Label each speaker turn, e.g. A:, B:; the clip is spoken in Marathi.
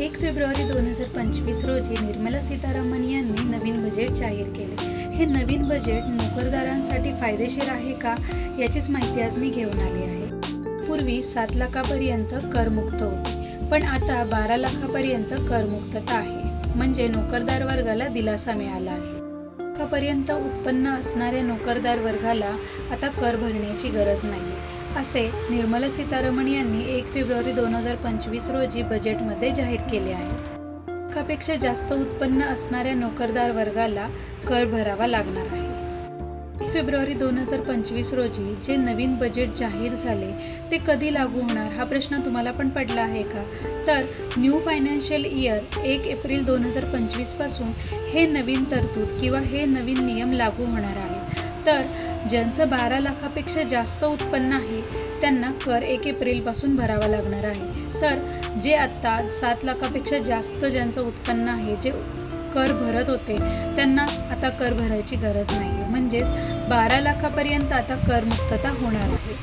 A: एक फेब्रुवारी दोन हजार पंचवीस रोजी निर्मला सीतारामन यांनी नवीन बजेट जाहीर केले. हे नवीन बजेट नोकरदारांसाठी फायदेशीर आहे का याचीच माहिती आज मी घेऊन आली आहे. पूर्वी सात लाखापर्यंत करमुक्त होते पण आता बारा लाखापर्यंत करमुक्तता आहे. म्हणजे नोकरदार वर्गाला दिलासा मिळाला आहे. लाखापर्यंत उत्पन्न असणाऱ्या नोकरदार वर्गाला आता कर भरण्याची गरज नाही असे निर्मला सीतारमण यांनी एक फेब्रुवारी दोन हजार पंचवीस रोजी बजेटमध्ये जाहीर केले आहे. एकापेक्षा जास्त उत्पन्न असणाऱ्या नोकरदार वर्गाला कर भरावा लागणार आहे. एक फेब्रुवारी दोन हजार पंचवीस रोजी जे नवीन बजेट जाहीर झाले ते कधी लागू होणार हा प्रश्न तुम्हाला पण पडला आहे का? तर न्यू फायनान्शियल इयर एक एप्रिल दोन हजार पंचवीसपासून हे नवीन तरतूद किंवा हे नवीन नियम लागू होणार आहेत. तर ज्यांचं बारा लाखापेक्षा जास्त उत्पन्न आहे त्यांना कर एक एप्रिलपासून भरावा लागणार आहे. तर जे आत्ता सात लाखापेक्षा जास्त ज्यांचं उत्पन्न आहे जे कर भरत होते त्यांना आता कर भरायची गरज नाही आहे म्हणजेच बारा लाखापर्यंत आता करमुक्तता होणार आहे.